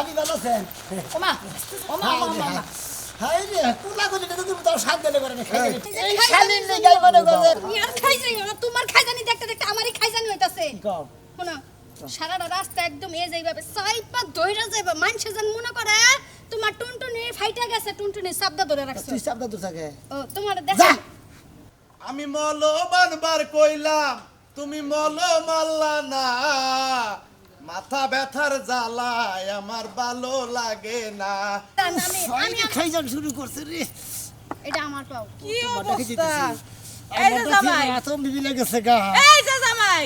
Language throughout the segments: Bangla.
ভাবি ভালো আছেন ওমা ওমা ওমা ওমা, ওমা। হাই রে কোলা করে তো তুমি তাও সাত দিলে করে খাই এই এই শালিন জানি গাই মনে করে তুমি খাই যাই না তোমার খাই জানি দেখতে দেখতে আমারই খাই জানি হইতাছে শোনো সারাটা রাস্তা একদম এ যাইবা সাইপা দইরা যাইবা মানুষ যেন মনে করে তোমার টুনটুনি ফাইটা গেছে টুনটুনি সাবদা ধরে রাখছো। তুই শব্দ দূর থাকে ও তোমার দেখা আমি মলমান বার কইলাম তুমি মল মাল্লা না। মাথা ব্যথার জ্বালায় আমার ভালো লাগে না। আমি আমি আমি খাই যান শুরু করছে রে। এটা আমার পাও। কি অবস্থা? এই যে জামাই। এত বিবি লেগেছে গা। এই যে জামাই।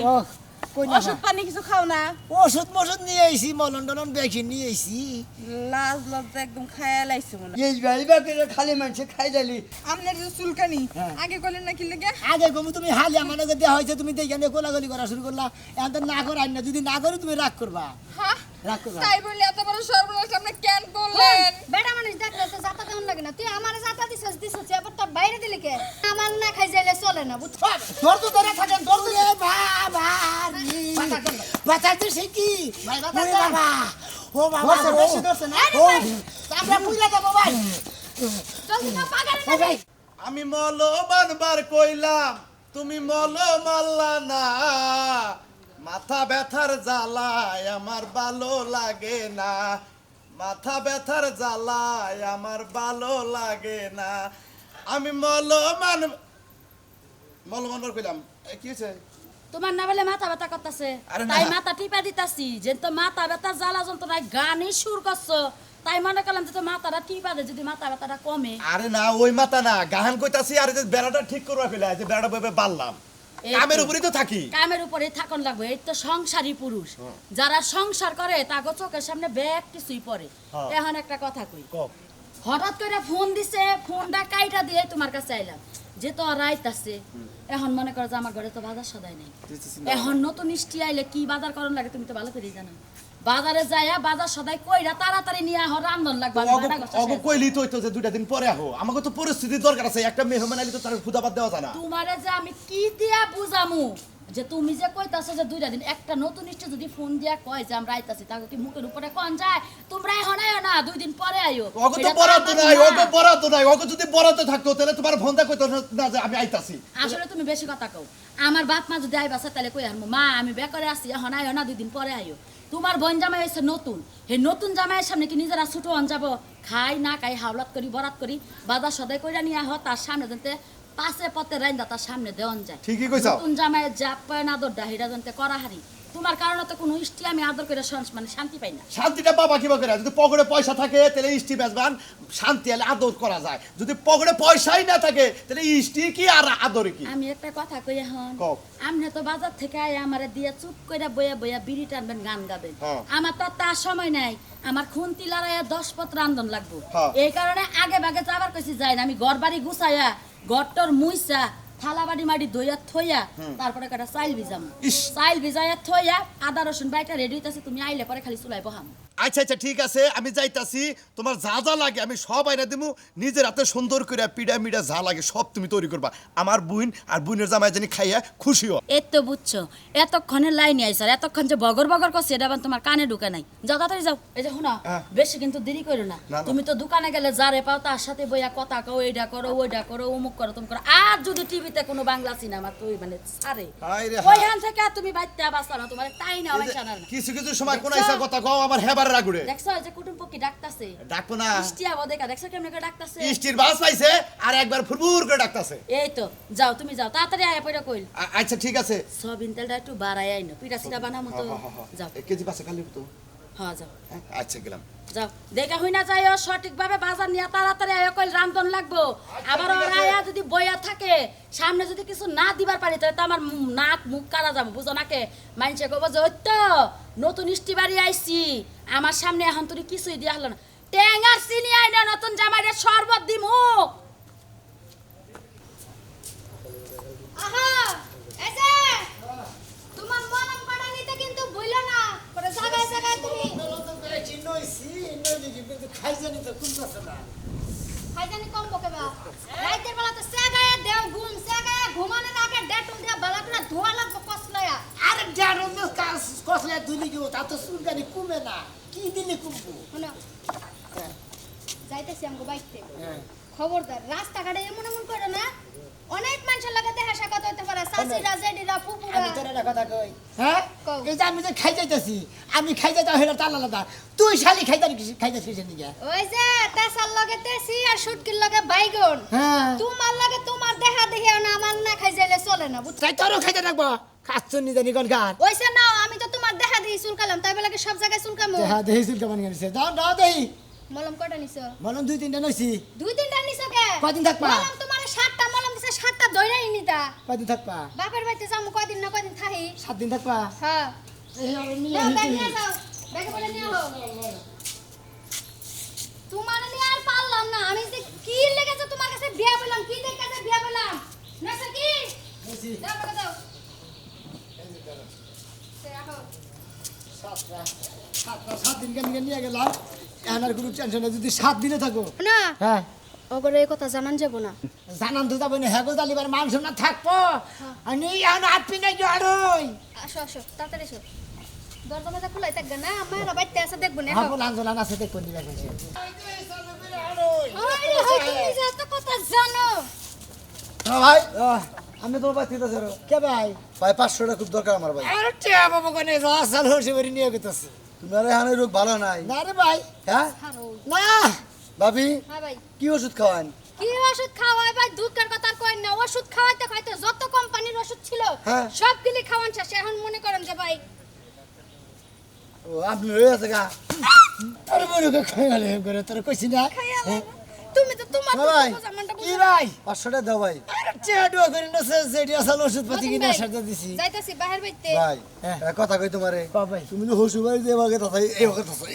ওষুধ পানি কিছু খাও না? ওষুধ মষুধ নিয়ে আইছি মলন টলন বেশি নিয়ে আইছি। লাজ লজ্জা একদম খায়া লাইছে মনে এই বাড়িবা করে খালি মানুষে খাই দিলি। আপনার যে চুলকানি হ্যাঁ। আগে করলেন না কি লেগে? আগে গমু তুমি হালি আমার লগে দেওয়া হয়েছে তুমি দেখে কোলাগলি করা শুরু করলা। এখন না করাই না যদি না করি তুমি রাগ করবা। হ্যাঁ? তাই বলে এত বড় সর্বনাশ আপনি কেন করলেন বেড়া মানুষ দেখলে তো জাতা কেমন লাগে না? তুই আমার জাতা দিছস দিছস আবার তোর বাইরে দিলি কে? আমার না খাই যাইলে চলে না বুঝছ? তোর তো ধরে থাকেন তোর তো রে বাবা বাঁচাতে সে কি? ভাই, ওরে বাঁচাতে। বাবা। ও বাবা বেশি ধরছে না? আমরা পুইলা যাব ভাই। জলদি না পাগারে এই ভাই। আমি মলমান বার কইলাম তুমি মল মাল্লা না। মাথা ব্যথার জ্বালায় আমার ভালো লাগে না। মাথা ব্যথার জ্বালায় আমার ভালো লাগে না। আমি মলমান মলমান বার কইলাম। কি হয়েছে তোমার না বলে মাথা ব্যথা করতেছে? আরে তাই মাথা টিপা দিতাছি যে তো মাথা ব্যথা জ্বালা যন্ত্রণায় গানে সুর করছ। তাই মনে করলাম যে তো মাথাটা টিপা দে যদি মাথা ব্যথাটা কমে। আরে না ওই মাথা না। গান কইতাছি আর যে বেড়াটা ঠিক করবা ফেলে যে বেড়াটা ভাবে বাড়লাম। কামের উপরেই তো থাকি। কামের থাকন লাগবে এই তো সংসারী পুরুষ। যারা সংসার করে তাগো চোখের সামনে ব্যাগ কিছুই পড়ে। এখন একটা কথা কই হঠাৎ করে ফোন দিছে ফোনটা কাইটা দিয়ে তোমার কাছে আইলাম যে তো রাইত আছে। এখন মনে করো যে আমার ঘরে তো বাজার সদাই নাই। এখন নতুন মিষ্টি আইলে কি বাজার করন লাগে তুমি তো ভালো করে জানো। বাজারে যাইয়া বাজার সদাই কইরা তাড়াতাড়ি নিয়ে আহ রান্ধন লাগবে অগ-। কইলি তো হইতো যে দুইটা দিন পরে আহো। আমাকে তো পরিস্থিতি দরকার আছে একটা মেহমান আইলে তো তার খুদাবাদ দেওয়া যায় না। তোমারে যে আমি কি দিয়া বুঝামু? যে তুমি যে কইতাছো যে দুইটা দিন একটা নতুন ইষ্ট যদি ফোন দিয়া কয় যে আমরা আইতাছি তাকে কি মুখের উপরে কোন যায়? তোমরা এখন আইও না দুই দিন পরে আইও। অগ তো এটা তো বরাদ্দ আমার নাই না। অগ নাই অগ যদি বরাদ্দ থাকতো তাহলে তোমার ফোনটা কইতো না যে আমি আইতাছি। আসলে তুমি বেশি কথা কও। আমার বাপ মা যদি আইবাসে তাহলে কই আর মা আমি বেকারে আছি এখন আইও না দুই দিন পরে আইও। তোমার বোন জামাই হয়েছে নতুন। হে নতুন জামাইয়ের সামনে কি নিজেরা ছুটো অন যাব খাই না খাই হাওলাত করি বরাত করি বাজার সদাই করে নিয়ে আহ তার সামনে জানতে পাশে পথে রাইন্দা তার সামনে দেওয়ান যায়। ঠিকই কইছাও। নতুন জামাইয়ের জাপ পায় না দর হিরা জানতে করা হারি তোমার কারণে তো কোনো ইষ্টি আমি আদর করে মানে শান্তি পাই না। শান্তিটা পাবা কিবা করে যদি পকেটে পয়সা থাকে তাহলে ইষ্টি বেচবান শান্তি আলে আদর করা যায়। যদি পকেটে পয়সাই না থাকে তাহলে ইষ্টি কি আর আদর কি? আমি একটা কথা কই এখন। আপনি তো বাজার থেকে আয় আমারে দিয়ে চুপ করে বইয়া বইয়া বিড়ি টানবেন গান গাবেন। হ্যাঁ। আমার তো তার সময় নাই। আমার খুন্তি লড়াইয়া দশ পত্র রান্ধন লাগবো। হ্যাঁ। এই কারণে আগে বাগে যাবার কইছি যাই না আমি ঘর বাড়ি গুছাইয়া ঘরটর মুইসা থালা বাড়ি মাড়ি ধইয়া থইয়া তারপরে কটা চাইল ভিজাম। চাইল ভিজাইয়া থইয়া আদা রসুন বাইটা রেডি হইতাছে তুমি আইলে পরে খালি চুলাই বহাম। আচ্ছা আচ্ছা ঠিক আছে আমি যাইতাছি। তোমার যা যা লাগে আমি সব আইনা দিমু। নিজের হাতে সুন্দর করে পিড়া মিডা যা লাগে সব তুমি তৈরি করবা। আমার বুইন আর বুইনের জামাই জানি খাইয়া খুশি হ এই তো বুঝছ এতক্ষণে লাইনে আইসার এতক্ষণ যে বগর বগর করছে এটা আবার তোমার কানে ঢুকে নাই। যাও তাড়াতাড়ি যাও। এই যে শোনো হ্যাঁ। বেশি কিন্তু দেরি করো না। তুমি তো দোকানে গেলে যারে পাও তার সাথে বইয়া কথা কও এইটা করো ওইটা করো অমুক করো তুমি করো। আর যদি টিভিতে কোনো বাংলা সিনেমা তুই মানে হায় ওইখান থেকে তুমি বাইতে বাঁচা না তোমার তাই না কিছু কিছু সময় কোন কথা কও আমার হেবার রাগুড়ে দেখছ যে কুটুম পক্ষী ডাকতাছে। ডাকবো না। মিষ্টি আবো দেখা দেখছ কেমন করে ডাকতাছে? ইষ্টির বাস পাইছে আর একবার ফুরফুর করে ডাকতাছে। এই তো যাও তুমি যাও তাড়াতাড়ি আয়া পয়রা কইল। আচ্ছা ঠিক আছে। সবিন তেলটা একটু বাড়াই আইনো পিঠা সিটা বানামো তো। যাও। কেজি পাশে খালি তো হ্যাঁ যাও। হ্যাঁ, আচ্ছা গেলাম। যাও। দেখা হই না যাইও সঠিকভাবে বাজার নিয়ে তাড়াতাড়ি আয়া কইল রান্ধন লাগবো। আবার ওর আয়া যদি বইয়া থাকে সামনে যদি কিছু না দিবার পারি তাহলে তো আমার নাক মুখ কারা যাব বুঝো নাকে মাইনসে কব যে ওই তো নতুন ইষ্টি বাড়ি আইছি আমার সামনে এখন তুমি কিছুই দিয়া হলো না। টেঙ্গার চিনি আইনা নতুন জামাইরে শরবত দিমু। আহা এই যে তোমার মলম পাড়া নিতে কিন্তু ভুলো না পরে জায়গায় জায়গায় তুমি খাই জানি তো কুমতাছে না খাইজানি কম বকে বা রাইতের বেলা তো সেগায় দেও ঘুম সেগায় ঘুমানোর আগে ডেটুল দিয়া বালা করে ধোয়া লাগবে কসলয়া আরে ড্যাডন কাজ কসলে দুলি গো তা তো চুলকানি কমে না কি দিলে কমবো শোনো যাইতেছি আমগো বাইকতে হ্যাঁ খবরদার রাস্তাঘাটে এমন এমন করে না। অনেক মানুষের লাগে দেখা সাক্ষাৎ পারে জেডিরা ফুপুরা। আমি তোর একটা কথা কই। হ্যাঁ? এই যে আমি যে খাই যাইতেছি আমি খাই তার আলাদা তুই শালি খাইতাছিস কিসের নিকে ওই যে তেসার লগে তেসি আর শুটকির লগে বাইগন। হ্যাঁ। তোমার লগে তোমার দেখা দেখে না আমার না খাই যাইলে চলে না বুঝছ? তাই তোরও খাইতে থাকব খাচ্ছ নি জানি কোন গান ওইসে আমি তো তোমার দেখা দেখি চুলকালাম তাই বলে সব জায়গায় চুলকামো? হ্যাঁ দেহি চুলকা বানি গেছে দাও দাও দেহি মলম কটা নিছো? মলম দুই তিনটা নইছি দুই তিনটা কদিন থাকবা? মলম তোমার সাতটা মলম দিছে সাতটা দইরাই নিতা। কদিন থাকবা? বাপের বাড়িতে যাব কদিন না কদিন থাকি। সাত দিন থাকবা? হ্যাঁ। এই নিয়ে ব্যাগ নিয়ে যাও ব্যাগে বলে নিয়ে হো তোমার নিয়ে আর পারলাম না। আমি যে কি লেগেছে তোমার কাছে বিয়া বললাম কি দেখে কাছে বিয়া বললাম না কি? দাও টাকা দাও সে রাখো। সাতটা সাতটা। সাত দিন কেন নিয়ে গেলাম? এখন আর কোনো টেনশন নেই। যদি সাত দিনে থাকো। না। হ্যাঁ। ওগরে এই কথা জানান যাব না। জানান তো যাব না হ্যাগো জালিবার মানুষ না থাকব। আমি এখন আটপি নাই জড়ই আসো আসো তাড়াতাড়ি এসো। দরজা মজা খোলাই থাকবে না আমার বাইতে আছে দেখব না হাবো লাঞ্জলান আছে দেখুন দিবে কইছে আরে হয় তুমি যে এত কথা জানো। হ্যাঁ ভাই আমি তোমার ভাই ঠিক আছে কে ভাই? ভাই পাঁচশো টাকা খুব দরকার আমার ভাই। আরে টিয়া বাবু কোনে রাসাল হসে করে নিয়ে গেতেছে। তুমি আর এখানে রোগ ভালো নাই। না রে ভাই। হ্যাঁ? না। ভাবি হ্যাঁ কি ওষুধ খাওয়ান? কি ওষুধ খাওয়াই ভাই? দুধের কথা কই না ওষুধ খাওয়াইতে খাইতে যত কোম্পানির ওষুধ ছিল হ্যাঁ। সব গিলি খাওয়ান শেষ। এখন মনে করেন যে ভাই ও আপনি রয়ে আছে গা। আরে মনে খাই গেলে করে তোর কইছি না। হ্যাঁ। তুমি তো তোমার ভাই। কি ভাই? পাঁচশো টাকা দাও ভাই। আরে টিয়া না সে সেটি আসল ওষুধ পাতি কিনে সাজা দিছি। যাইতাছি বাহির বাইতে। ভাই। কথা কই তোমারে? ভাই? তুমি তো হসু বাড়ি দিয়ে বাগে তাই এই বাগে তাই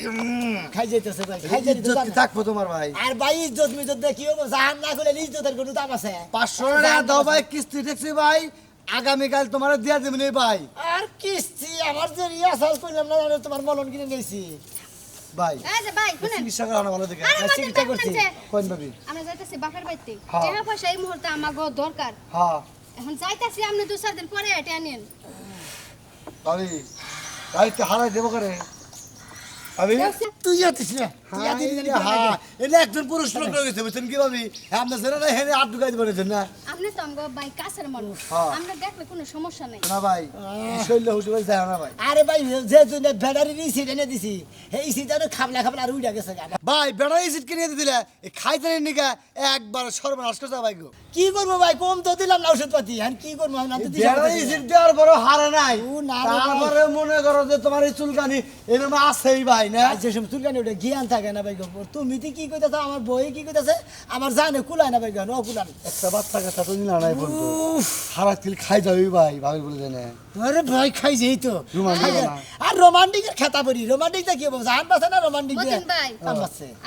খাই যাইতেছে ভাই খাই যাইতে থাকব তোমার ভাই? আর ভাই ইজ্জত মিজত দেখি হব? জাহান না করলে ইজ্জতের কোনো দাম আছে। পাঁচশো টাকা দাও ভাই কিস্তি দেখছি ভাই। আগামীকাল তোমার দিয়া দেবেন ভাই। আর কিস্তি আমার যে রিয়াসাল করলাম না তোমার মলন কিনে নিয়েছি। ভাই। চিকিৎসা করা ভালো দেখে। চিকিৎসা করছি। কোন ভাবি। আমরা যাইতাছি বাপের হ্যাঁ। টাকা পয়সা এই মুহূর্তে আমার দরকার। হ্যাঁ। এখন যাইতাছি আপনি দু চার দিন পরে এটা আনেন। ভাবি গাড়িতে হারাই দেবো করে। ভাবি তুই যাচ্ছিস না। হ্যাঁ, আতিস এই যে, হ্যাঁ, এটা একজন পুরুষ লোক রয়েছে বুঝছেন কি ভাবি হ্যাঁ, আপনার ছেলেরা হেনে আট ঢুকাই দিবেন না? আপনি তো আমগো ভাই কাছের মানুষ। হ্যাঁ। আমরা দেখলে কোনো সমস্যা নাই। না ভাই শৈল হুসু ভাই যায় না ভাই। আরে ভাই যে তুই ব্যাটারি সিট এনে দিছি এই সিট আর খাবলা খাবলা আর উড়া গেছে ভাই বেড়াই সিট কিনে দিলে এই খাইতে নিকা একবার সর্বনাশ করতে ভাই গো। কি করব ভাই কম তো দিলাম না ওষুধ পাতি এখন কি করব? আমি না তো। সিট দেওয়ার হারে নাই। ও, না তারপরে মনে করো যে তোমার এই চুলকানি এরকম আছেই ভাই না? চুলকানি ওটা জ্ঞান থাকে না ভাই তুমি তো কি কইতেছ আমার বই কি কইতেছে আমার জানে কুলায় না ভাই গো একটা বাচ্চা কাচ্চা তো নিলা নাই হারা তিল খাই যাবি ভাই ভাবি বলে জানে আরে ভাই খাই যেই তো। রোমান্টিক। আর রোমান্টিকের খেতা পড়ি রোমান্টিকটা কি হব? জান বাসে না রোমান্টিক বলেন ভাই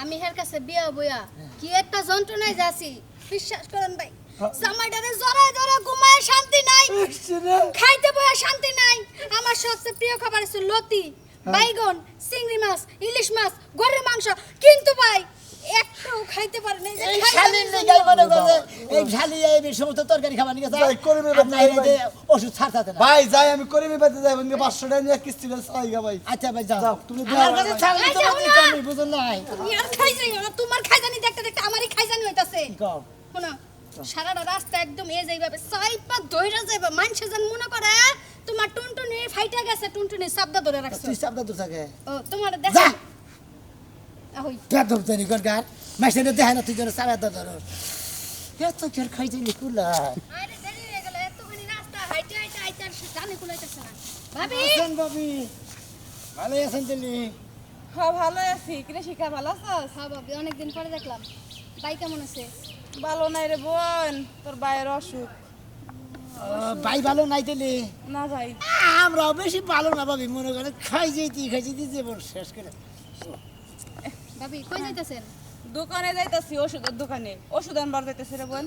আমি হের কাছে বিয়া বইয়া কি একটা যন্ত্রণায় যাচ্ছি বিশ্বাস করেন ভাই। জামাইটারে জড়ায় জড়ায় ঘুমায় শান্তি নাই। খাইতে বইয়া শান্তি নাই। আমার সবচেয়ে প্রিয় খাবার হচ্ছে লতি। বাইগন চিংড়ি মাছ ইলিশ মাছ গরুর মাংস কিন্তু ভাই একটাও খাইতে পারে না এই যে এই খাই শালির লিগাই মনে করছে এই শালি এই সমস্ত তরকারি খাবার নিয়ে যাই, করে নেবে, আপনার যাই, এই যে ওষুধ ছাড়তে না। ভাই যাই আমি করে নিবে যাই ভাই পাঁচশো টাকা নিয়ে কিস্তি চাই গা ভাই। আচ্ছা ভাই যাও। যাও, তুমি আমার কাছে ছাড়লে তো যাও দিতে না। আমি বুঝুন নাই। তুমি আর খাই যাই না তোমার খাইজানি দেখতে দেখতে আমারই খাইজানি হইতাছে। শোনো সারাটা রাস্তা একদম এ সাইপা দইরা যাইবা মানুষে যেন মনে করে তোমার টুনটুনি ফাইটা গেছে টুনটুনি সাবদা ধরে রাখছো। তুই চাপটা তো থাকে ও তোমার দেখা। আহই। পেটম তৈরি কর গার মাসে দেখায় না তুই যেন তো ধরো এত কের খাইতে কুলা? আরে দেরি হয়ে গেল এতখানি রাস্তা হাইটে হাইটে হাইটে আর জানে কুলাইতেছে না। ভাবি! আছেন বাবি ভালো আছেন তুমি? হ্যাঁ ভালো আছি। কিরে শিখা ভালো আছিস? হ্যাঁ ভাবি অনেকদিন পরে দেখলাম। ভাই কেমন আছে? ভালো নাই রে বোন তোর বাইরের অসুখ। ভাই ভালো নাই তেলে না ভাই। আমরাও বেশি ভালো না ভাবি মনে করে খাই যেতি খাই যেতি জীবন শেষ করে। ভাবি কই যাইতেছেন? দোকানে যাইতাছি ওষুধের দোকানে। ওষুধ আনবার যাইতেছি রে বোন।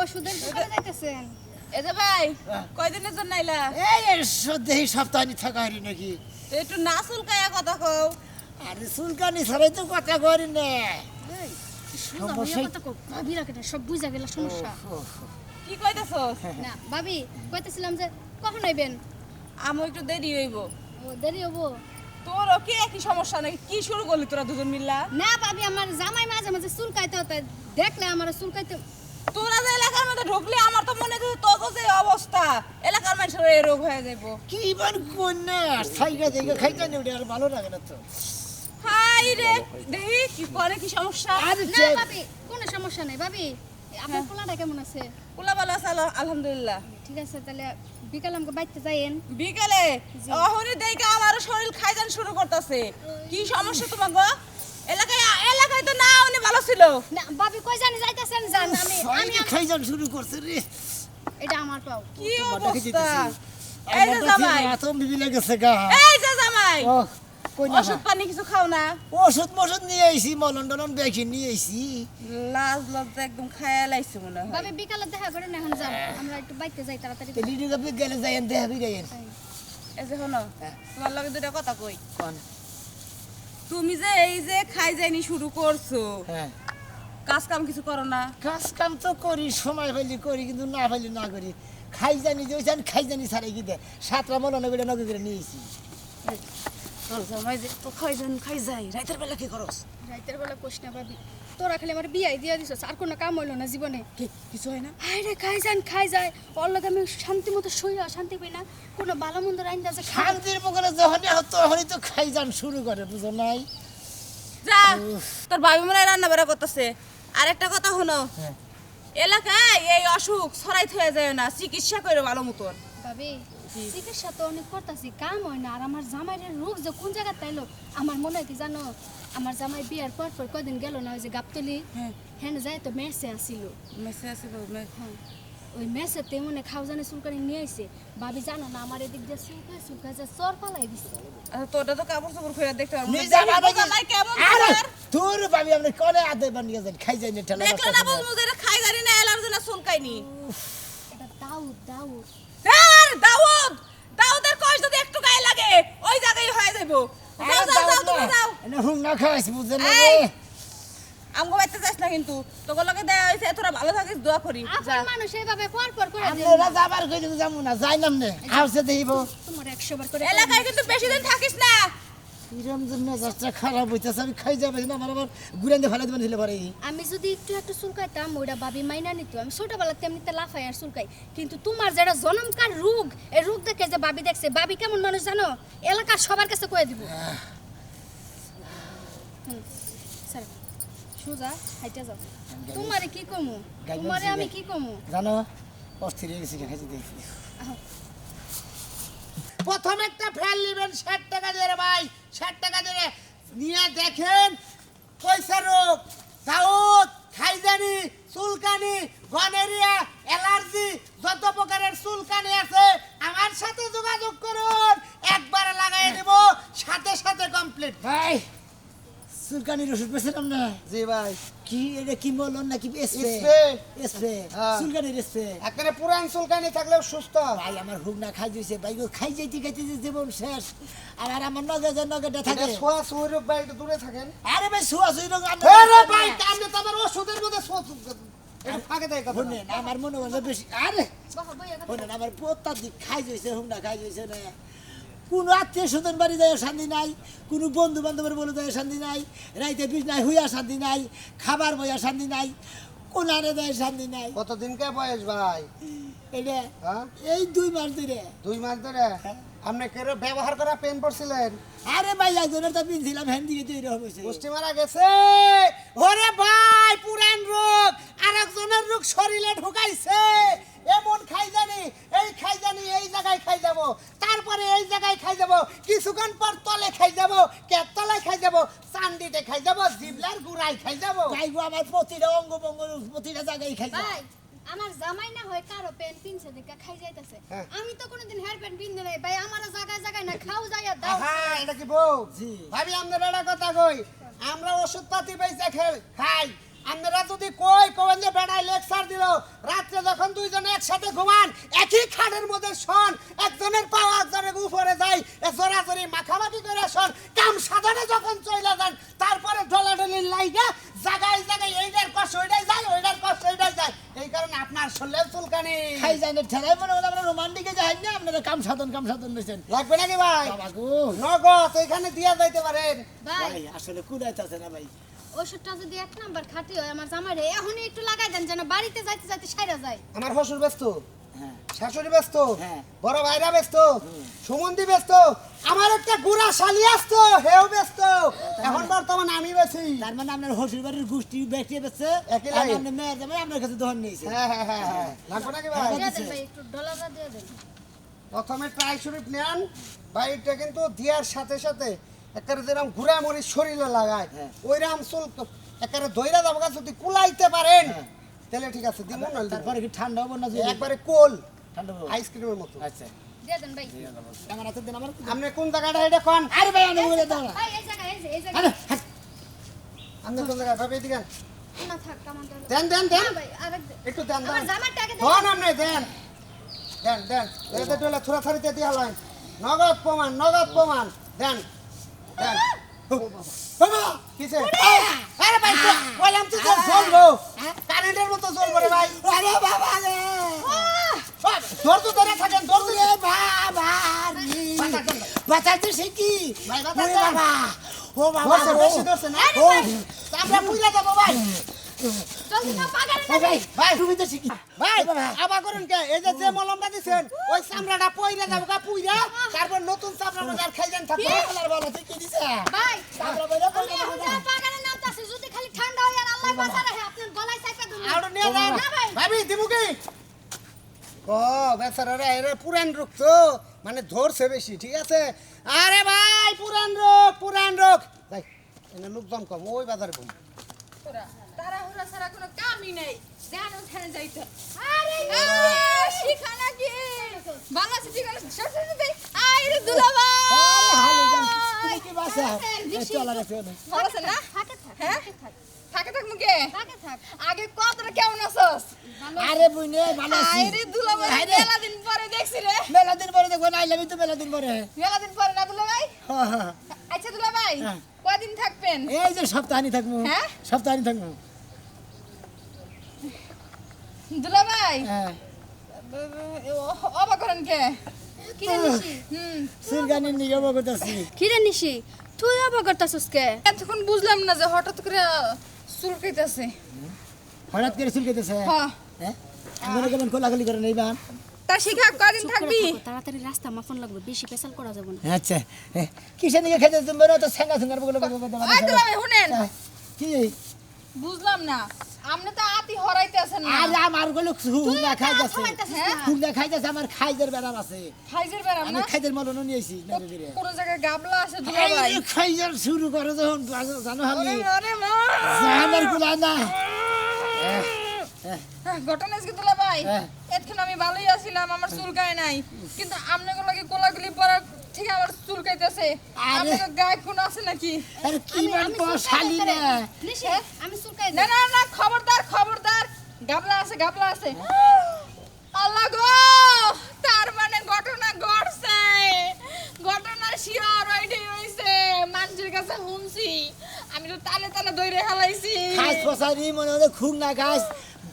ওষুধের দোকানে যাইতেছেন? এই যে ভাই কয়দিনের জন্য আইলা? এই সত্যি সপ্তাহ থাকা হয়নি নাকি? একটু না চুলকায়া কথা কও। আরে চুলকানি ছাড়াই তো কথা করি না। সমস্যা ভাবি রাখে না সব বুঝা গেল সমস্যা। কি কইতাছস? না ভাবি কইতেছিলাম যে কখন আইবেন আমি একটু দেরি হইব। ও দেরি হব তোরও কি একই সমস্যা নাকি? কি শুরু করলি তোরা দুজন মিল্লা? না ভাবি আমার জামাই মাঝে মাঝে চুলকাইতে হতে দেখলে আমার চুলকাইতে তোরা যে এলাকার মধ্যে ঢুকলি আমার তো মনে হচ্ছে তোর যে অবস্থা এলাকার মানুষের এই রোগ হয়ে যাইবো। কি বার কন্যা সাইকা জায়গা খাইতে নেই আর ভালো লাগে না তো। হাই রে দেখি কি করে কি সমস্যা? আরে না ভাবি কোনো সমস্যা নেই ভাবি। আপনার পোলাটা কেমন আছে? কুলা ভালো আছে আলহামদুলিল্লাহ। ঠিক আছে তাহলে বিকাল আমাকে বাইতে যাইয়েন। বিকেলে? অহনি দেখে আমার শরীর খাইজান শুরু করতেছে। কি সমস্যা তোমার গো? এলাকায় এলাকায় তো না উনি ভালো ছিল। না ভাবি কই জানি যাইতেছেন জান আমি আমি খাইজান শুরু করছে রে। এটা আমার পাও। কি অবস্থা। এই যে জামাই। এত বিবি লেগেছে গা। এই যে জামাই। ওষুধ পানি কিছু খাও না? ওষুধ মষুধ নিয়ে আইছি মলন টলন বেশি নিয়ে আইছি। লাজ লজ্জা একদম খায়া লাইছে মনে হয়। ভাবি বিকালে দেখা করেন এখন যান আমরা একটু বাইতে যাই তাড়াতাড়ি লিডি কাপি গেলে যাই দেখাবি যাই এই যে শোনো তোমার লগে দুটা কথা কই। কোন? তুমি যে এই যে খাই যাইনি শুরু করছ হ্যাঁ। কাজ কাম কিছু করো না? কাজ কাম তো করি সময় পাইলে করি কিন্তু না পাইলে না করি। খাই জানি যে খাই জানি সারাই কি দে? সাতটা মনে নগরে নগে করে নিয়েছি জামাই যে তো খাই যান খাই যাই। রাতের বেলা কি করস? বেলা কোশ না ভাবি তোরা খালি আমার বিয়াই দিয়া দিছ আর কোনো কাম হইল না জীবনে। কি কিছু হয় না? হাই রে খাই যান খাই যায় ওর লগে আমি শান্তি মতো শুইয়া শান্তি পাই না। কোনো ভালো মন্দ রাইন আছে খাই শান্তির পকরে যখনই হতো তখনই তো খাই যান শুরু করে বুঝো নাই? যা তোর ভাবি মনে রান্না বেড়া করতেছে। আর একটা কথা শোনো। হ্যাঁ। এলাকায় এই অসুখ ছড়াই থয়ে যায় না চিকিৎসা করে ভালো মতন। ভাবি চিকিৎসা তো অনেক করতেছি কাম হয় না। আর আমার জামাইয়ের রোগ যে কোন জায়গা তাইলো আমার মনে হয় কি জানো আমার জামাই বিয়ার পর পর কদিন গেল না ওই যে গাবতলি হ্যাঁ। হ্যাঁ যায় তো মেসে আসিল। মেসে আছে তো, মে- হ্যাঁ। ওই মেসেতে মনে খাও জানে চুলকানি নিয়ে আইছে। ভাবি জানো না আমার এদিক দিয়ে চুলকায় চুলকায় যে চর পালাই দিছে। আচ্ছা, তোরটা তো কাপড় চোপড় খুলে দেখতে পারব কেমন। তোর ভাবি আপনি কনে আদে বানিয়ে যান খাই যাই না ঠেলা দেখলে না বুঝব যে খাই জানি না অ্যালার্জি না চুলকাইনি। এটা দাউদ দাউদ। আর দাউদ দাউদের কষ্ট যদি একটু গায়ে লাগে ওই জায়গায় হয়ে যাইব। যাও যাও যাও তুমি যাও। না খাইছি বুঝে না রে? আমগো বাইতে যাস না কিন্তু। তোকে লগে দেয়া হইছে তোরা ভালো থাকিস দোয়া করি। আপন মানুষ এইভাবে পর পর করে দেন আপনারা যাবার কইলে তো না যাই নাম নে দেইব। তোমার একশো বার করে এলাকায় কিন্তু বেশি দিন থাকিস না। খারাপ হইতেছে আমি খাই যাবে না আমার আবার ঘুরে ফেলে দেবেন ছিল পারে। আমি যদি একটু একটু চুলকাইতাম ওইটা ভাবি মাইনা নিত। আমি ছোটবেলা তেমনিতে লাফাই আর চুলকাই। কিন্তু তোমার যেটা জনমকার রোগ এই রোগ দেখে যে ভাবি দেখছে ভাবি কেমন মানুষ জানো? এলাকার সবার কাছে কয়ে দিব। সোজা হাইটা যাও। তোমারে কি কমু? তোমারে আমি কি কমু? জানো অস্থির হয়ে গেছি খাইতে দেখি। প্রথম একটা ফ্যান নেবেন ষাট টাকা দিয়ে ভাই ষাট টাকা দিয়ে নিয়ে দেখেন পয়সা রোগ দাউদ খাইজানি চুলকানি গনেরিয়া অ্যালার্জি যত প্রকারের চুলকানি আছে আমার সাথে যোগাযোগ করুন। একবার লাগাই দেব সাথে সাথে কমপ্লিট ভাই চুলকানির ওষুধ পেয়েছিলাম না। জি ভাই। কি এটা কি বলুন নাকি? Spray Spray? স্প্রে হ্যাঁ। স্প্রে পুরান চুলকানি থাকলেও সুস্থ। ভাই আমার হুক না খাই দিয়েছে ভাই খাই যাইতে খাইতে জীবন শেষ। আর আর আমার নগে যে নগেটা থাকে। রোগ ভাই একটু দূরে থাকেন। আরে ভাই শুয়া শুই রঙ আরে ভাই আপনি তো আমার ওষুধের মধ্যে সো- একটু ফাঁকে দেয় কথা শুনেন আমার মনে হয় বেশি আরে! বাবা, বইয়া কথা শুনেন আমার প্রত্যার দিক খাই যাইছে হুক না খাই যাইছে না। কোনো আত্মীয় স্বজন বাড়ি যায় শান্তি নাই কোনো বন্ধু বান্ধবের বলে যায় শান্তি নাই রাইতে বিষ নাই হুইয়া শান্তি নাই খাবার বইয়া শান্তি নাই কোনারে দেয় শান্তি নাই। কতদিনকে বয়স ভাই? এটা হ্যাঁ? এই দুই মাস ধরে। দুই মাস ধরে? আপনি কেন ব্যবহার করা পেন পড়ছিলেন আরে ভাই একজনের তো পিনছিলাম হ্যান্ড দিকে তৈরি হয়েছে পুষ্টি মারা গেছে? ওরে ভাই পুরান রোগ আরেকজনের রোগ শরীরে ঢুকাইছে। এমন খাই জানি এই খাই জানি এই জায়গায় খাই যাব তারপরে এই জায়গায় খাই যাব কিছুক্ষণ পর তলে খাই যাব কেট তলায় খাই যাব চান্দিতে খাই যাব জিবলার গুড়াই খাই যাব। ভাই গো আমার প্রতিটা অঙ্গ বঙ্গ প্রতিটা জায়গায় খাই ভাই আমার জামাই না হয় কারও প্যান্ট পিনছে দেখে খাই যাইতেছে। হ্যাঁ। আমি তো কোনোদিন হেয়ার প্যান্ট পিনতে নাই। ভাই আমার জায়গায় জায়গায় না খাও যায় আর দাও। হ্যাঁ এটা কি বউ? জি। ভাবি আপনারা একটা কথা কই। আমরা ওষুধ পাতি বেঁচে খে- খাই। আপনারা যদি কই কবেন যে বেড়ায় লেকচার দিল, রাত্রে যখন দুইজনে একসাথে ঘুমান, একই খাটের মধ্যে শোন, একজনের পা একজনের উপরে যায় জোরাজোরি মাখামাখি করে শোন, কাম সাধনে যখন চলে যান, তারপরে ডলাডলি লাইগা জায়গায় জায়গায় এইটার কষ্ট ওইটাই যায় ওইটার কষ্ট ওইটাই যায় এই কারণে আপনার চুলকানি। খাই ঠেলাই মনে হলো আমরা রোমান্টিকে যাই না আপনারা কাম সাধন কাম সাধন দিয়েছেন লাগবে নাকি ভাই? নগদ এখানে দিয়া যাইতে পারেন ভাই। আসলে আছে না ভাই। ওষুধটা যদি এক নাম্বার খাটি হয় আমার জামাইরে এখনই একটু লাগাই দেন যেন বাড়িতে যাইতে যাইতে সাইরা যায়। আমার শ্বশুর ব্যস্ত। শাশুড়ি ব্যস্ত হ্যাঁ। বড় ভাইরা ব্যস্ত সুমন্দি ব্যস্ত আমার একটা গুড়া শালি আসতো হেও ব্যস্ত। এখন বর্তমান আমি বেশি। তার মানে আপনার হসুর বাড়ির গোষ্ঠী বেঁচে বেছে আপনার মেয়ের জামাই আপনার কাছে দহন নিয়েছে। হ্যাঁ হ্যাঁ হ্যাঁ হ্যাঁ। লাগবে নাকি ভাই? ভাই একটু ডলারটা দিয়ে দেন। প্রথমে ট্রাই শরীফ নেন। বাইকটা কিন্তু দিয়ার সাথে সাথে একেবারে যেরকম ঘুরা মরি শরীরে লাগায় হ্যাঁ। ওইরাম চুল একেবারে দইরা যাব গা যদি কুলাইতে পারেন হ্যাঁ। তাহলে ঠিক আছে দিব না তারপরে কি ঠান্ডা হব না একবারে কোল। ঠান্ডা হব। আইসক্রিমের মতো। আচ্ছা। দিয়ে দেন ভাই। আমার হাতে দেন আমার আপনি কোন জায়গাটা এটা কোন? আরে ভাই আমি বলে দাও না। ভাই এই জায়গায় এই এই আরে আপনি কোন জায়গায়? ভাবে দিকেন না থাক কামান দেন দেন দেন। দেন ভাই আরেক একটু দেন আমার দেন। আগে দেন আপনি দেন। দেন দেন। এতে টোলে থোড়া থারিতে দিয়ে হলেন নগদ প্রমাণ নগদ প্রমাণ। দেন দেন। বাবা কিসে আরে ভাই তো বললাম তো যে কারেন্টের মতো জ্বলবো রে ভাই। আরে বাবা রে! তো ধরে থাকেন ধর তো বাবা রে! বাঁচাতে সে কি। বাবা। ও বাবা বেশি ধরছে না। আমরা ভাই। ভাই ভাই তুমি তো শিখি ভাই আবার করুন কে? এই যে যে মলমটা দিছেন ওই চামড়াটা পইরা যাব গা পুইরা তারপর নতুন বলা কি? দিছে। ভাই আমরা বলে আমি এখন যা পাগারে নামতাছি যদি খালি ঠান্ডা হয় আর আল্লাহ বাঁচা রাখে আপনার গলায় চাপা দিন আর নিয়ে যান। ভাই। ভাবি দিমু কি? ও বেচারা রে এরা পুরান রোগ তো। মানে ধরছে বেশি ঠিক আছে? আরে ভাই পুরান রোগ পুরান রোগ। ভাই এনে লোকজন কম ওই বাজারে কম ছাড়া কোনো কামই নেই। যাইতে। আরে শিখা নাকি ভালো আছে ঠিক আছে সব শেষ আই দুলাবা তুমি কি বাসা? চলা রে ভালো আছে না? থাকে থাক হ্যাঁ? থাকে থাক। থাকে থাকে থাক আগে কতটা কেমন আছস? আরে বুইনে ভালো আছি। আই রে। দুলাবা মেলা দিন পরে দেখছি রে। মেলা দিন পরে দেখব না আইলামি তো মেলা দিন পরে। মেলা দিন পরে না দুলাভাই। আচ্ছা দুলাভাই হ্যাঁ। কয়দিন থাকবেন? এই যে সপ্তাহানি থাকব। হ্যাঁ? সপ্তাহানি থাকব। দুলাভাই? হ্যাঁ। অবাক করেন কে? কি রে নিশি? হুম। সিরগানি নিয়ে বগতাছি কি রে নিশি? তুই অবাক করতাছিস কে? এতক্ষণ বুঝলাম না যে হঠাৎ করে চুলকাইতেছে। হঠাৎ করে চুলকেতেছে হ্যাঁ? আমরা কেমন কোলাগুলি করে নেই বান। তা শিখা কয়দিন থাকবি? তাড়াতাড়ি রাস্তা মাফন লাগবে বেশি পেশাল করা যাবে না। আচ্ছা কিসে নিয়ে খেতে তুমি তো সেঙ্গা সেঙ্গার বলে আই দুলাভাই শুনেন। কি? বুঝলাম না। আপনি তো আতি হরাইতেছেন না। আরে আমারগুলো খাই যাচ্ছে হ্যাঁ? হুঙ্গা খাই যাচ্ছে আমার খাইজের বেড়ার আছে। খাইজের আমি না? খাইজের মলনও নিয়েছি নদী কোন জায়গায় গাবলা আছে দুলাভাই খাইজার শুরু করে যখন জানো আমি? ওরে মা! গুলা না। হ্যাঁ, ঘটনা আজকে দুলাভাই হ্যাঁ। এতক্ষণ আমি ভালোই আছিলাম আমার চুলকায় নাই। কিন্তু আপনাকে লাগে কোলাগুলি পরা ঠিক আমার চুলকাইতেছে আরে। আপনাকে গায়ে কোন আছে নাকি? আরে কি মান শালি না আমি সুলকাই না না না খবরদার খবরদার। গাবলা আছে গাবলা আছে। আল্লাহ গো! তার মানে ঘটনা ঘটছে। ঘটনা শিওর ওইটাই হইছে। মানুষের কাছে শুনছি। আমি তো তালে তালে দইরে হালাইছি। খাস পসারি মনে হলে খুব না খাস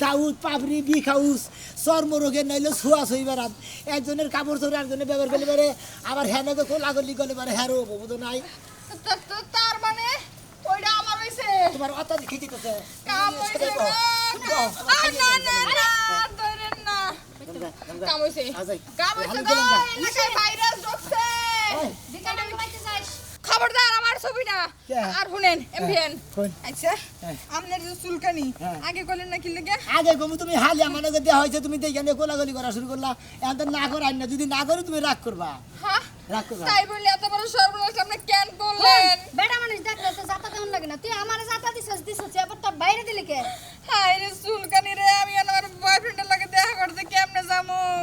দাউদ পাবরি বিখাউস চর্মরোগে নইলে ছুয়া ছুই বেড়াত একজনের কাপড় চোর একজনের ব্যবহার করলে পারে আবার হ্যাঁ নাকি খোলা করলি করলে পারে হ্যারো বুঝো নাই তা- তা- তার মানে ওইটা আমার হইছে। তোমার কাম হইছে না আ, না না না ধরেন না। কাম হইছে। কাম হইছে গো। এলাকায় ভাইরাস ঢুকছে। দিকাটা খবরদার আমার ছবি না? আর শুনেন এমভিএন আচ্ছা হ্যাঁ। আপনার যে চুলকানি হ্যাঁ। আগে করলেন না কি লেগে? আগে গমু তুমি হালি আমার নাকি দেওয়া হয়েছে তুমি দেখে নিয়ে কোলাগলি করা শুরু করলা। এখন তো না করাই না যদি না করে তুমি রাগ করবা। হ্যাঁ রাগ করবা। তাই বললে এত বড় সর্বনাশ আপনি কেন করলেন বেড়া মানুষ দেখলে তো যাতা কেমন লাগে না? তুই আমার যাতা দিছস দিছস আবার তোর বাইরে দিলি কে? হাই রে চুলকানি রে আমি আমার বয়ফ্রেন্ডের লাগে দেখা করতে কেমনে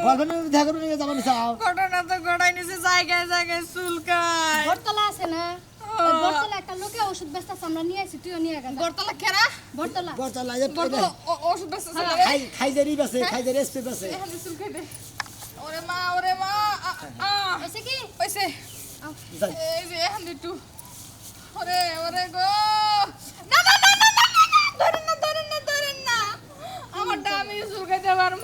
বলবেন দেখা করে নিয়ে যাব চাও ঘটনা তো ঘটাই নিছে জায়গায় জায়গায় চুলকায়। বটতলা আছে না? বটতলা একটা লোকে ওষুধ বেচতাছে আমরা নিয়ে আসি তুইও নিয়ে খেরা বটতলা বর্তলা বরতলা ওষুধ বেচছে খাই খাইজারি বাসে খাইজারি স্প্রে বাসে এখানে চুলকাইতে ওরে মা ওরে মা আ, আ, আ। কি? ওইসে এই যে এখন একটু। ওরে ওরে গো। না না না না না না, না ধরেন না ধরেন না ধরেন না। আমারটা আমি চুলকাইতে পারব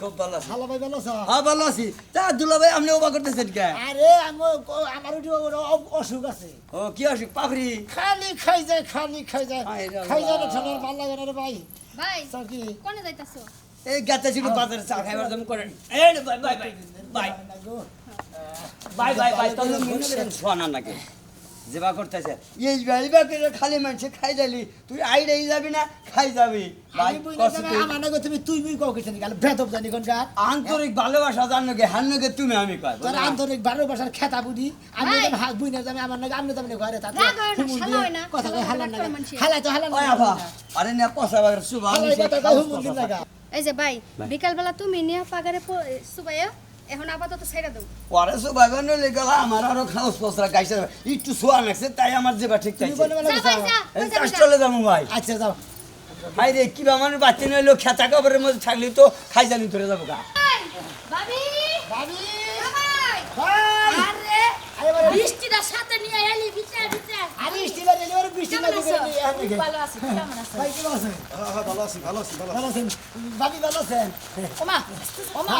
খুব ভালো আছি। ভালো ভাই ভালো আছো? হ্যাঁ ভালো আছি। তা দুলা ভাই আপনি ওবা করতেছেন কে? আরে আমি আমার ওটি অসুখ আছে। ও কি অসুখ? পাপড়ি? খালি খাই যায় খালি খাই যায়। খাই যায় না। ঠান্ডার ভালো লাগে না রে ভাই। ভাই কোনে যাইতাছো? এই গাতে ছিল বাজারে চা খাইবার জন্য করেন। এই ভাই ভাই ভাই ভাই। ভাই ভাই ভাই তুমি মনে করেন শোনা নাকি? যেবা করতেছে। এই ভাই বা করে খালি মানুষে খাই যালি তুই আইডাই যাবি না খাই যাবি। ভাই আমি কষ্ট না, তুই আমার নাকি তুমি তুই মুই কাউ কিছু গেল ভেতব জানি কোন গান আন্তরিক ভালোবাসা জানোকে হান্নকে তুমি আমি কয় তোর আন্তরিক ভালোবাসার খেতা বুড়ি আমি। যখন হাত বুই না যাবে আমার নাকি আমি যাবে ঘরে তাতে রাগ হয় না, হয় না, কথা কই হালান না, না হালাই তো হালান আফা আরে না পয়সা বাগের শুভ আমি কথা কই হুমুল লাগা। এই যে ভাই বিকালবেলা তুমি নিয়া পাগারে সুবাইয়া এখন আপাতত ছেড়ে দাও পরে শুভ নলে গেল আমার আরও খাওস পসরা গাইছে। একটু শোয়া লাগছে তাই আমার যেবা ঠিক চাইছে। এই যা। চলে যাব ভাই। আচ্ছা যাও। ভাই রে কিবা মানুষ বাচ্চা নইলো খেতা কাপড়ের মধ্যে থাকলে তো খাই জানি ধরে যাব গা। ভাবি। ভাবি। ভাই। ভাই। আরে আরে বৃষ্টিটা সাথে নিয়ে এলি বিচে বিচে আমি স্টিমার এলে ওর বৃষ্টি কেমন লাগবে নিয়ে ভালো আছি কেমন আছো? ভাই কি আছেন? ভালো আছি ভালো আছি ভালো ভালো আছেন? ভাবি ভালো আছেন? ওমা ওমা।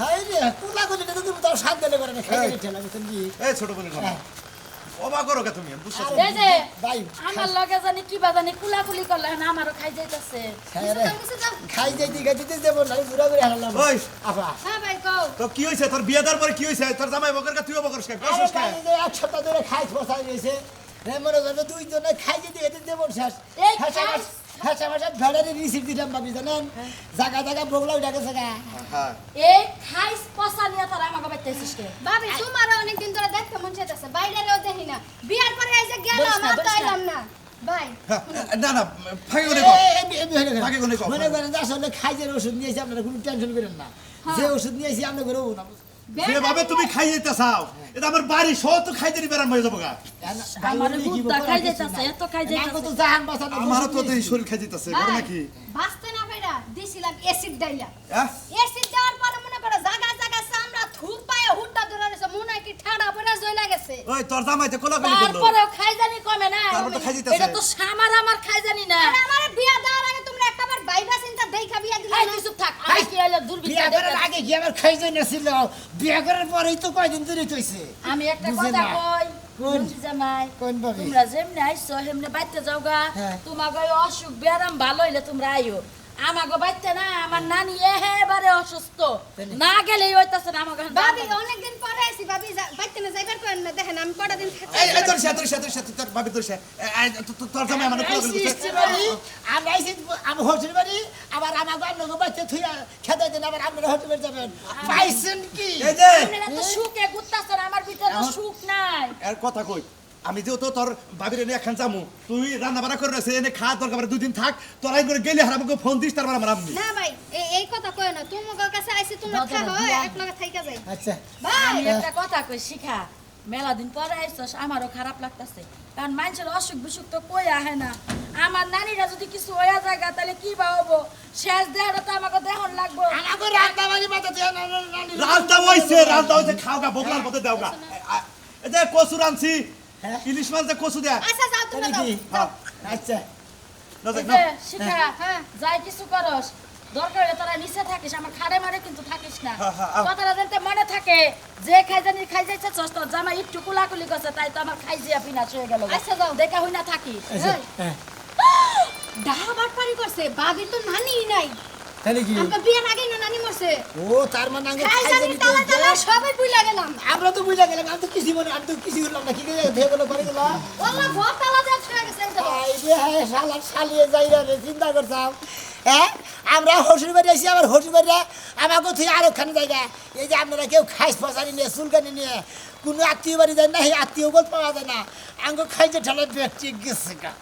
হাই রে কুলা করে তো তুমি? তো শান্ত দিলে করে না খাই গেলে ঠেলা কি এই ছোট বোন হ্যাঁ। অবাক করো কে তুমি? বুঝছ এই যে ভাই আমার লগে জানি কি বাজানি কুলাকুলি করলে না আমারও খাই যাইতাছে। খাই রে যাও। খাই যাই দিকে দিতে দেবো না পুরা করে হারালাম। ওই। আপা হ্যাঁ ভাই কও। তো কি হইছে? তোর বিয়ে দেওয়ার পরে কি হইছে? তোর জামাই বকর কা তুইও বকরস কে? আরে কে? এক সপ্তাহ ধরে খাই বসাই রয়েছে। রে মনে করবে দুইজনে খাই এতে দেবো শেষ। এই খাই- মাস হাসা মাসে ভেড়ারে রিসিপ্ট দিলাম ভাবি জানেন জায়গা জায়গা বগলা উঠে গেছে গা হ্যাঁ এই খাইস পচা নিয়ে তারা আমাকে বাইতেছিস কে ভাবি তোমার অনেকদিন ধরে দেখতে মন চাইতেছে বাইরেও দেখি না বিয়ার পরে এই যে গেলাম আর তো না। না হ্যাঁ, না করে। মনে আসলে খাইজের ওষুধ নিয়েছি আপনারা কোনো টেনশন করেন না যে ওষুধ নিয়েছি আপনার ঘরে না যেভাবে তুমি খাই যেতে চাও এটা আমার বাড়ি সহ তো খাই দিতে বেড়ান হয়ে যাব গা। আমার তো আমারও এই শরীর খাই যেতেছে ঘর নাকি? বাঁচতে না দিছিলাম অ্যাসিড ডাইলা। হ্যাঁ? অ্যাসিড দেওয়ার পরে মনে করো জায়গা জায়গা চামড়া থুপ পায়ে হুটটা ধরে রয়েছে মনে হয় কি ঠাড়া পড়ে জ্বলা গেছে। ওই তোর জামাইতে কোলাকুলি করল। তারপরেও খাই জানি কমে না তারপর তো খাই দিতেছে। এটা তো সামার আমার খাই জানি না। আরে আমার বিয়া দেওয়ার আগে তোমরা চিন্তা দেখা বিয়া দিলা খাই না থাক আমি কি হইল বিয়া করার আগে কি আমার খাইজে নেছিল বিয়া করার পরেই তো কয়দিন ধরে আমি একটা কথা কই কোন? জামাই কোন ভাবি? তোমরা যেমনি আইছো হেমনে বাইতে যাওগা হ্যাঁ। তোমাকে অসুখ ব্যারাম ভালো হইলে তোমরা আইও আমাকে বাইতে না আমার নানি এবারে অসুস্থ। না গেলেই হইতাছে না আমাকে ভাবি অনেকদিন পরে আইছি ভাবি যা- বাইতে না যাইবার করেন না দেখেন আমি কটা দিন থাকতে এই তোর সাথে তোর সাথে তোর সাথে তোর ভাবি তোর সাথে তোর জামাই করছে ইস্তি বাড়ি, আমি আইসি আমি হোটেল বাড়ি আবার আমাকে অন্য বাচ্চা থুইয়া খেতে দিন আবার আপনারা হোটেলে যাবেন। পাইছেন কি? এই যে। আপনারা তো সুখে ঘুরতাছেন আমার ভিতরে সুখ নাই। এর কথা কই? আমি যেহেতু তোর ভাবির এনে একখান যামু তুই রান্না বান্না করে রয়েছে এনে খা তোর কাপড়ে দুদিন থাক তোরাই করে গেলে আর আমাকে ফোন দিস তারপর আমার আপনি না ভাই এই কথা কয় না কাছে আইছি দাও, দাও, খাও দিয়া। এক থাইকা যাই আচ্ছা ভাই আমি একটা কথা কই শিখা মেলা দিন পরে আইছস আমারও খারাপ লাগতাছে কারণ মানুষের অসুখ বিসুখ তো কই আহে না আমার নানিরা যদি কিছু হইয়া জায়গা তাহলে কি বা হব শেষ দেহটা তো আমাকে দেহন লাগবো আমাকে রান্না বাড়ি দিয়ে রান্না হইছে রান্না হইছে খাও গা বকলার মধ্যে দাও গা এই যে কচু রানছি হ্যাঁ? ইলিশ মাছ যে কচু দেয়া আচ্ছা যাও তোমরা যাও। হ্যাঁ আচ্ছা। না না। শিখা হ্যাঁ। যাই কিছু করস। দরকার হলে তোরা নিচে থাকিস আমার খাড়ে মারে কিন্তু থাকিস না। হ্যাঁ, হ্যাঁ। কথাটা যাতে মনে থাকে যে খাই জানি খাই যাইছে তোর জামা একটু কুলাকুলি করছে তাই তো আমার খাই জিয়া পিনা হয়ে গেল আচ্ছা, যাও। দেখা হই না থাকি হ্যাঁ। ডাহা বাটপারি করছে বাবির তো নানি নাই। তাহলে কি? আমার বিয়ের আগে না নানি মরছে। ও তার মানে আগে সবাই গেলাম। আমরা তো বুঝে গেলাম আমি তো কিছু মনে আমি তো কিছু করলাম না কি করে ধেয়ে গেলো করে গেলাম ওল্লা ঘর তালা যা ছুঁয়ে গেছে এই দেখো। এই যে হ্যাঁ শালা শালিয়ে যাই রে চিন্তা করতাম হ্যাঁ? আমরা হসুর বাড়ি আসি আবার হসুর বাড়িরা আমাকে তুই আরও খানে জায়গা। এই যে আপনারা কেউ খাইস পচানি নিয়ে চুলকানি নিয়ে কোনো আত্মীয় বাড়ি যায় না সেই আত্মীয় বল পাওয়া যায় না। আঙ্গ খাইছে ঠেলে ব্যক্তি গেছে গা।